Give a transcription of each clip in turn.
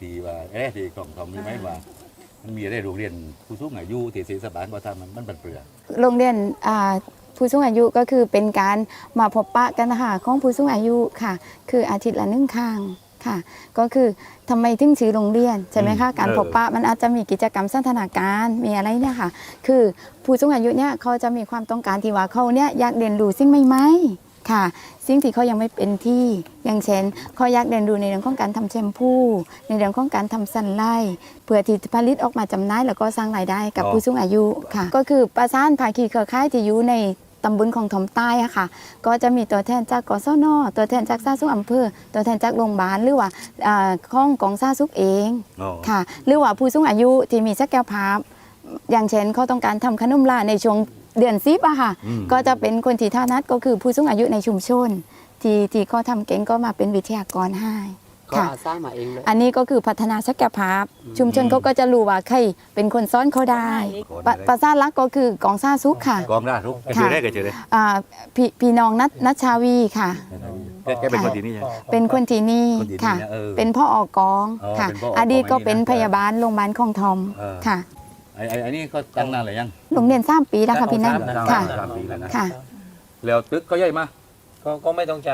ที่ว่าเอ๊ะที่กองทอมนี่ไหมว่า มันมีอะไรโรงเรียนผู้สูงอายุที่เทศบาลก็ทำมันมันบันเปลือโรงเรียนอ่าผู้สูงอายุก็คือเป็นการมาพบปะกันนะคะของผู้สูงอายุค่ะ คืออาทิตย์ละหนึ่งครั้งค่ะ ก็คือทำไมถึงชื่อโรงเรียนใช่ไหมคะการพบปะมันอาจจะมีกิจกรรมสันทนาการมีอะไรเนี่ยค่ะ คือผู้สูงอายุเนี่ยเขาจะมีความต้องการที่ว่าเขาเนี่ยอยากเรียนรู้สิ่งใหม่ๆ ค่ะ สิ่งที่เขายังไม่เป็นที่อย่างเช่นเขาอยากเรียนรู้ในเรื่องของการทำแชมพูในเรื่องของการทำสันไล่เพื่อที่จะผลิตออกมาจำหน่ายแล้วก็สร้างรายได้กับอ๋อผู้สูงอายุค่ะ ก็คือประสานภาคีเครือข่ายที่อยู่ในตำบลของถมใต้อะค่ะ ก็จะมีตัวแทนจากกสนตัวแทนจากซาสุขอำเภอ ตัวแทนจากโรงพยาบาลหรือว่าอ่าข้องกองซาสุขเองอ๋อค่ะ หรือว่าผู้สูงอายุที่มีศักยภาพอย่างเช่นเขาต้องการทำขนมลาในช่วง เดือนซิบอะค่ะ อืม ก็จะเป็นคนที่ท่านัดก็คือผู้สูงอายุในชุมชน ที่ที่เขาทำเก่งก็มาเป็นวิทยากรให้ก็ค่ะ อาสามาเองเลย อันนี้ก็คือพัฒนาศักยภาพ ชุมชนเขาก็จะรู้ว่าใครเป็นคนซ้อนเขาได้ปะประสาทรักก็คือกองซาซุกค่ะกองได้ทุกค่ะเจอได้ก็เจอได้อ่าพี่พี่น้องนัทนัชชาวีค่ะ แกเป็นคนที่นี่ใช่ไหมเป็นคนที่นี่คนที่นี่ค่ะ นะเออเป็นพ่อออกองอ๋อค่ะ เป็นพ่อออกอดีตก็กองเป็นอันนี้นะพยาบาลโรงพยาบาลคลองทอมเออ ค่ะ ไอ้ไอ้ไอ้นี่ก็ตั้งนานหรือยังโรงเรียนสามปีแล้วค่ะพี่นัทสามค่ะ สามปีแล้วนะค่ะ แล้วตึกก็ใหญ่มากก็ก็ไม่ต้องใจ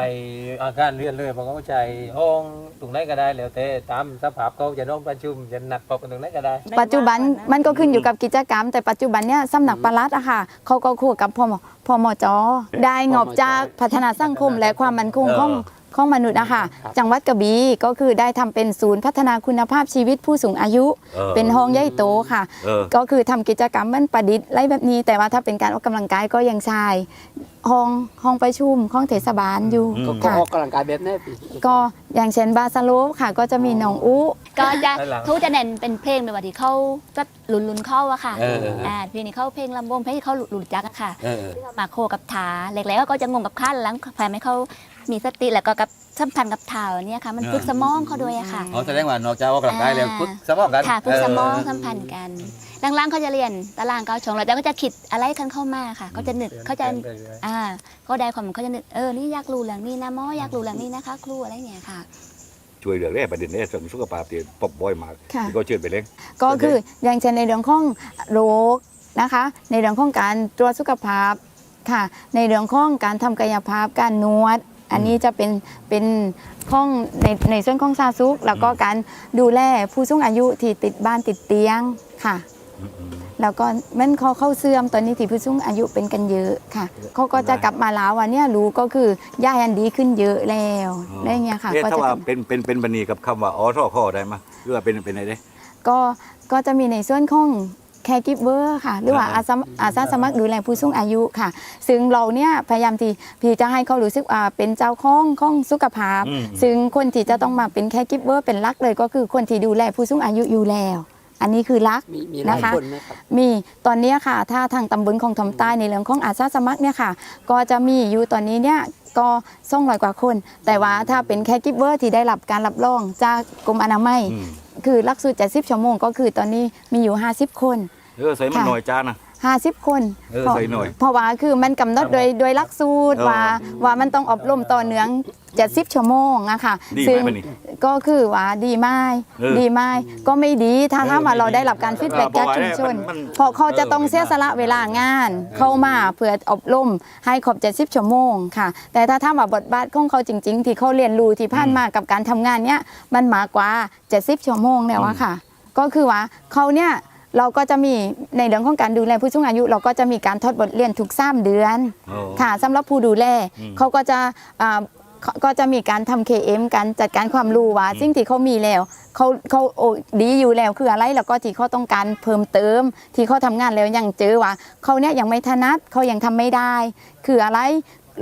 อาการเรียนเลยเพราะเขาใจห้องตรงไหนก็ได้แล้วแต่ตามสภาพเขาจะน้องประชุมจะนัดพบกันตรงไหนก็ได้ ปัจจุบันมันก็ขึ้นอยู่กับกิจกรรม แต่ปัจจุบันเนี่ยสำนักปลัดอะค่ะเขาก็คู่กับพมพมจได้งบจากพัฒนาสังคมและความมั่นคงของ ของมนุษย์อะค่ะจังหวัดกระบี่ก็คือได้ทำเป็นศูนย์พัฒนาคุณภาพชีวิตผู้สูงอายุออเป็นห้องใหญ่โตค่ะเออก็คือทำกิจกรรมมันประดิษฐ์อะไรแบบนี้ แต่ว่าถ้าเป็นการออกกำลังกายก็ยังชายห้องห้องประชุมห้องเทศบาลอยู่อืมก็ก็ค่ะออกกำลังกายแบบนี้พี่ก็อย่างเช่นบาสโลปค่ะ ก็จะมีน้องอู้ก็จะด้านหลังเขาจะเน้นเป็นเพลงแบบว่าที่เขาแบบหลุนลุนๆเข้าอะค่ะเออเออเอออ่าเพลงนี้เขาเพลงลำวงเพลงที่เขาหลุนหลุนจักอะค่ะเออเออมาโคกับถาเล็กๆก็จะงงกับขั้นหลังพายไม่เขา มีสติแล้วก็กับสัมพันธ์กับเท้าเนี่ยค่ะ มันฝึกสมองเขาด้วยอะค่ะ อ๋อแสดงว่านอกจากออกกำลังกายแล้วฝึกสมองกันค่ะฝึกสมองเสัมพันธ์กันล่างๆเขาจะเรียนตารางเกาชงแล้วก็จะคิดอะไรกันเข้ามาค่ะเขาจะนึกเขาจะเปลี่ยนไปเรื่อยอ่าก็ได้ความเขาจะนึกเออนี่อยากรู้เรื่องนี้นะหมออยากรู้เรื่องนี้นะคะ ครูอะไรเนี่ยค่ะช่วยเหลือได้ประเด็นนี้ส่วนสุขภาพที่ปบบ่อยมากค่ะที่ก็เชิญไปเล้งก็คืออย่างเช่นในเรื่องของโรคนะคะ ในเรื่องของการตรวจสุขภาพค่ะ ในเรื่องของการทำกายภาพการนวด อันนี้จะเป็นเป็นข้องในในส่วนของซาซุก แล้วก็การดูแลผู้สูงอายุที่ติดบ้านติดเตียงค่ะ แล้วก็แมันเขาเข้าเสื่อมตอนนี้ที่ผู้สูงอายุเป็นกันเยอะค่ะเขาก็จะกลับมาแล้ววันนี้รู้ก็คือย่ายันดีขึ้นเยอะแล้วอะไรเงี้ยค่ะเอ๊ะก็ถ้าจะว่าเป็นเป็นเป็นเป็นบันีกับคำว่าอ๋อท่อข้อได้ไหมหรือว่าเป็นเป็นอะไรได้ ก็ก็จะมีในส่วนของ แคร์กิฟเวอร์ค่ะ หรือว่าอ่าอาสาอาสาสมัครดูแลผู้สูงอายุค่ะ ซึ่งเราเนี่ยพยายามที่พี่จะให้เขารู้สึกว่าเป็นเจ้าของของสุขภาพ อืม ซึ่งคนที่จะต้องมาเป็นแคร์กิฟเวอร์เป็นหลักเลยก็คือคนที่ดูแลผู้สูงอายุอยู่แล้ว อันนี้คือหลัก มีมีหลายนะคะ คนไหมครับ มีตอนเนี้ยค่ะ ถ้าทางตำบลของถมใต้ในเรื่องของอาสาสมัครเนี่ยค่ะ ก็จะมีอยู่ตอนนี้เนี่ยก็ส่งร้อยกว่าคน แต่ว่าถ้าเป็นแคร์กิฟเวอร์ที่ได้รับการรับรองจากกรมอนามัย อืม คือหลักสูตร70ชั่วโมงก็คือตอนนี้มีอยู่ 50 คน เออใส่มันค่ะ หน่อยจานนะ 50 คนเออพราะใส่หน่อย เพราะว่าคือมันกำหนดโดยโดยหลักสูตรเออว่าว่ามันต้องอบรมต่อเนื่อง70ชั่วโมงอะค่ะดีไหมซึ่งบัดนี้ก็คือว่าดีไหมเออดีไหมก็ไม่ดีถ้าเออถ้ามาไม่ดีเราได้รับการฟีดแบ็กเออจากชุมชนบอกว่ามันมันเพราะเขาจะต้องเออเสียสละเวลางาน เข้ามาเพื่ออบรมให้ครบ70ชั่วโมงค่ะ แต่ถ้าถ้าว่าบทบาทของเขาจริง ๆ ที่เขาเรียนรู้ที่ผ่านมากับการทำงานเนี้ยมันมากกว่า70ชั่วโมงแล้วอะค่ะ ก็คือว่าเขาเนี่ย เราก็จะมีในเรื่องของการดูแลผู้สูงอายุ เราก็จะมีการทดบทเรียนทุกสามเดือนโอ้ ค่ะสำหรับผู้ดูแลอืม เขาก็จะอ่าเขาก็จะมีการทำ KM การจัดการความรู้ว่าสิ่งที่เขามีแล้วเขาเขาโอ้ดีอยู่แล้วคืออะไรแล้วก็ที่เขาต้องการเพิ่มเติม ที่เขาทำงานแล้วยังเจอว่าเขาเนี่ยยังไม่ถนัดเขายังทำไม่ได้ คืออะไร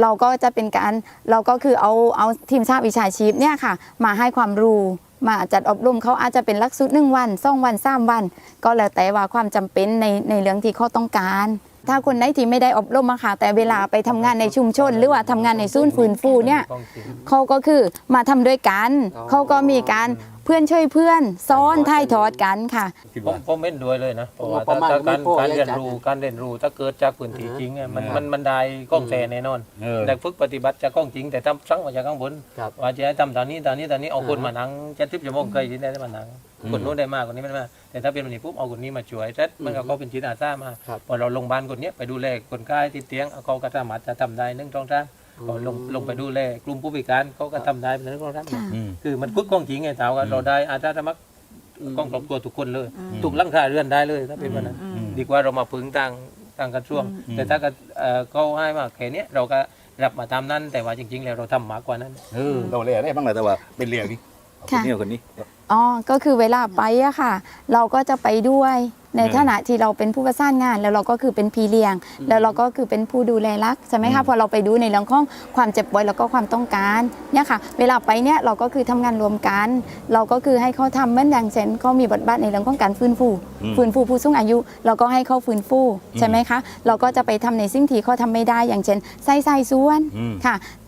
เราก็จะเป็นการเราก็คือเอาเอาทีมชาติวิชาชีพเนี่ยค่ะ มาให้ความรู้ มาจัดอบรมเขาอาจจะเป็นหลักสูตรหนึ่งวันสองวันสามวัน ก็แล้วแต่ว่าความจำเป็นในในเรื่องที่เขาต้องการ ถ้าคนไหนที่ไม่ได้อบรมอะค่ะ แต่เวลาไปทำงานในชุมชน หรือว่าทำงานในศูนย์ฟื้นฟูเนี่ยต้องจริงเขาก็คือมาทำด้วยกันอ๋อเขาก็มีการ เพื่อนช่วยเพื่อนซ้อนถ่ายทอดกันค่ะ คิดผมว่า ผมเห็นด้วยเลยนะเพราะว่าประมาณถ้าไม่การพอการยังเรียนจัดรู้การเรียนรู้ถ้าเกิดจากพื้นที่จริงเนี่ยมันอ่ามัมันมันได้กล้องแต่แน่นอนเออแต่ฝึกปฏิบัติจากกล้องจริง แต่ทำสั่งมาจากข้างบนครับ ว่าจะให้ทำตอนนี้ตอนนี้ตอนนี้เอาคนอ่าฮะมานั่งเจ็ดสิบชั่วโมงเคยที่ได้มานั่งอืม คนนู้นได้มากคนนี้ไม่ได้มากแต่ถ้าเป็นวันนี้ปุ๊บเอาคนนี้มาช่วยเสร็จมันก็เขาเป็นจิตอาสามาครับ พอเราลงบ้านคนเนี้ยไปดูแลคนไข้ที่เตียงเขาก็สามารถจะทำได้หนึ่งสองสาม พอลงลงไปดูแลกลุ่มผู้พิการเขาก็ทำได้เป็นหนึ่งสองสามค่ะ อืม คือมันฝึกกล้องจริงไงถามว่าอืม เราได้อาสาสมัครกล้องครอบครัวทุกคนเลยอืมทุกหลังคาเรือนได้เลยถ้าเป็นวันนั้นอืม ดีกว่าเรามาพึ่งทางทางกระทรวง อืม แต่ถ้าก็เอ่อเขาให้มาแค่เนี้ยเราก็รับมาตามนั้น แต่ว่าจริง ๆ แล้วเราทำมากกว่านั้น เออเราเรียกได้บ้างแหละแต่ว่าเป็นเรียกนี่เอาคนนี้เอาคนนี้ อ๋อ ก็คือเวลาไปอะค่ะ เราก็จะไปด้วย ในอืมฐานะที่เราเป็นผู้ประสานงาน แล้วเราก็คือเป็นพี่เลี้ยง แล้วเราก็คือเป็นผู้ดูแลรักใช่ไหมอืคะมพอเราไปดูในเรื่องของความเจ็บป่วยแล้วก็ความต้องการเนี่ยค่ะ เวลาไปเนี่ยเราก็คือทำงานรวมกัน เราก็คือให้เขาทำเหมือนอย่างเช่นเขามีบทบาทในเรื่องของการฟื้นฟูอืมฟื้นฟูผู้สูงอายุ เราก็ให้เขาฟื้นฟูใช่ไหมคะ เราก็จะไปทำในสิ่งที่เขาทำไม่ได้อย่างเช่นใส่ใส่ส่วนอืมค่ะอ่า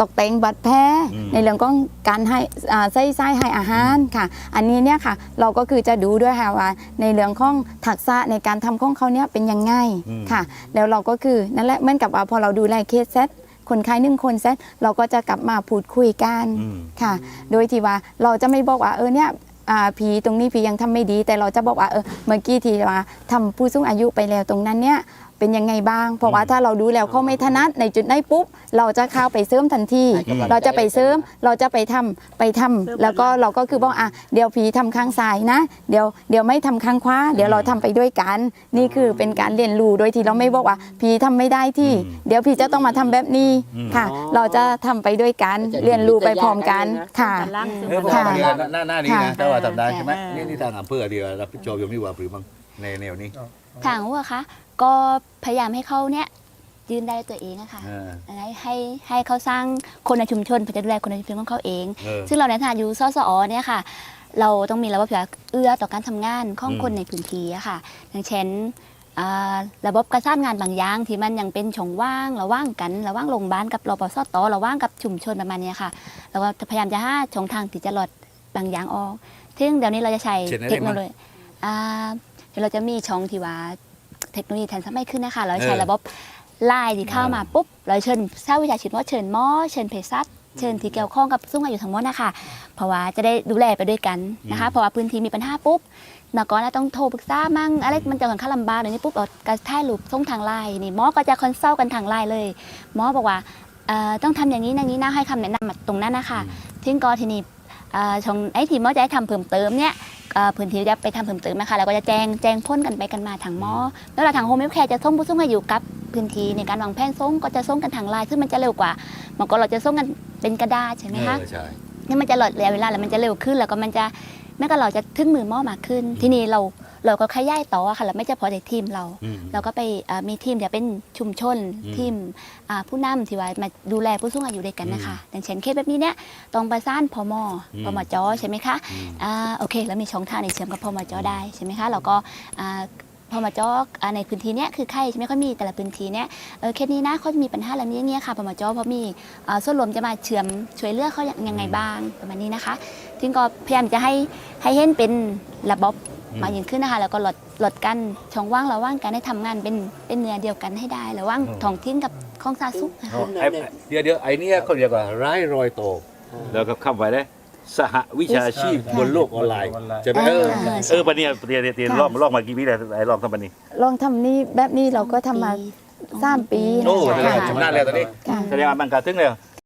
ตกแต่งบัตรแพ้อืม ในเรื่องของการให้อ่าใส่ใส่ให้อาหารค่ะ อันนี้เนี่ยค่ะเราก็คือจะดูด้วยค่ะว่าในเรื่องของทักษะในการทำของเขาเนี่ยเป็นยังไงอืมค่ะ แล้วเราก็คือนั่นแหละเหมือนกับว่าพอเราดูแลเคสเซตคนไข้หนึ่งคนเซตเราก็จะกลับมาพูดคุยกัน อืม ค่ะ โดยที่ว่าเราจะไม่บอกว่าเออเนี่ยอ่าผีตรงนี้ผียังทำไม่ดี แต่เราจะบอกว่าเออเมื่อกี้ที่ว่าทำผู้สูงอายุไปแล้วตรงนั้นเนี่ย เป็นยังไงบ้าง เพราะว่าถ้าเราดูแล้วเขาไม่ถนัดในจุดไหนปุ๊บ เราจะเข้าไปเสริมทันทีให้กำลังใจเราจะไปเสริมเราจะไปทำไปทำแล้วก็เราก็คือบอกอะเดี๋ยวผีทำข้างซ้ายนะ เดี๋ยวเดี๋ยวไม่ทำข้างขวาเดี๋ยวเราทำไปด้วยกัน นี่คือเป็นการเรียนรู้โดยที่เราไม่บอกว่าผีทำไม่ได้ที่อืมเดี๋ยวผีจะต้องมาทำแบบนี้อืมค่ะอ๋อเราจะทำไปด้วยกันจะเรียนรู้ไปพร้อมกันค่ะเออผมค่ะ ว่าเนี่ยหน้าหน้านี้ค่ะนะถ้าว่าทำได้ใช่ไหมค่ะนี่นี่ทางอำเภอเดียวรับผิดชอบอยมนี่ว่าหรือบ้างในแนวนี้ทางว่าคะ ก็พยายามให้เขาเนี่ยยืนได้ด้วยตัวเองอะค่ะ เออ ให้ให้ให้เขาสร้างคนในชุมชนเพื่อจะดูแลคนในชุมชนของเขาเอง เออซึ่งเราในฐานะอยู่สสอเนี่ยค่ะ เราต้องมีระบบเอื้อต่อการทำงานของอืม คนในพื้นที่อะค่ะ อย่างเช่นอ่าระบบการสร้างงานบางอย่างที่มันยังเป็นช่องว่างระหว่างกันระหว่างโรงพยาบาลกับรปสตระหว่างกับชุมชนประมาณเนี้ยค่ะเราก็พยายามจะหาช่องทางที่จะลดบางอย่างออก ซึ่งเดี๋ยวนี้เราจะใช้เช่นอะไรเทคโนโลยีอ่าเดี๋ยวเราจะมีช่องที่ว่า เทคโนโลยีทันสมัยขึ้นนะคะเราใช้เออระบบไลน์ที่เข้ามาอ่าปุ๊บเราเชิญทราบวิชาชีพว่าเชิญหมอเชิญเภสัชเชิญที่เกี่ยวข้องกับสูงอายุทั้งหมดนะคะเพราะว่าจะได้ดูแลไปด้วยกันนะคะเพราะว่าพื้นที่มีปัญหาปุ๊บเมื่อก่อนเราต้องโทรปรึกษามั่งอะไรมันจะค่อนข้างลำบากเดี๋ยวนี้ปุ๊บเราการถ่ายรูปส่งทางไลน์นี่หมอก็จะคอนซัลท์กันทางไลน์เลยหมอบอกว่าเอ่อต้องทำอย่างนี้อย่างนี้นะให้คำแนะนำมาตรงนั้นนะคะทิ้งก็ทีนี้เอ่อ ช่องไอ้ที่หมอจะให้ทำเพิ่มเติมเนี่ยเอ่อพื้นที่จะไปทำเพิ่มเติมนะคะแล้วก็จะแจ้งแจ้งพ่นกันไปกันมาทางหมอแล้วเราทางโฮมเฮลท์แคร์จะส่งผู้สูงอายุกับพื้นที่ในการวางแผนส่งก็จะส่งกันทางไลน์ซึ่งมันจะเร็วกว่าเมื่อก่อนเราจะส่งกันเป็นกระดาษใช่ไหมคะเออใช่นี่มันจะลดระยะเวลาแล้วมันจะเร็วขึ้นแล้วก็มันจะแม้ก็เราจะถึงมือหม้อมากขึ้น ทีนี้เรา เราก็ขยายต่อค่ะเราไม่จะพอแต่ทีมเราอืมเราก็ไปเอ่อมีทีมเดี๋ยวเป็นชุมชนอืมทีมอ่าผู้นำที่ว่ามาดูแลผู้สูงอายุด้วยกันนะคะอย่างเช่นเคสแบบนี้เนี่ยต้องประสานพมอืมพมจใช่ไหมคะอืมอ่าโอเค แล้วมีช่องทางในเชื่อมกับพมจได้ใช่ไหมคะเราก็อ่าพมจอ่าในพื้นที่เนี้ยคือใครใช่ไหมเขามีแต่ละพื้นที่เนี้ยเออเคสนี้นะเขาจะมีปัญหาอะไรนี้อย่างเงี้ยค่ะพมจเพราะมีอ่าส่วนรวมจะมาเชื่อมช่วยเหลือกเขายังยังไงบ้างประมาณนี้นะคะซึ่งก็พยายามจะให้ให้เห็นเป็นระบบอื มมายิ่งขึ้นนะคะ แล้วก็ลดลดกันช่องว่างระหว่างการให้ทำงานเป็นเป็นเนื้อเดียวกันให้ได้ระหว่างอืมท้องถิ่นกับของซาซุกนะคะอ๋อไอ้เดี๋ยวเดี๋ยวไอ้เนี่ยเขาเรียกว่าร้ายรอยโต แล้วก็เข้าไปได้สหวิชาชีพบนโลกออนไลน์ใช่ไหมเอออ่า เออปะเนี่ยเตียเตียเตียค่ะลองลองมากี่ปีแล้วไอ้ลองทำปะนี่ลองทำนี่แบบนี้เราก็ทำมา สามปี โอ้ค่ะชำนาญแล้วตอนนี้ค่ะ แสดงว่ามันกระทึงแล้ว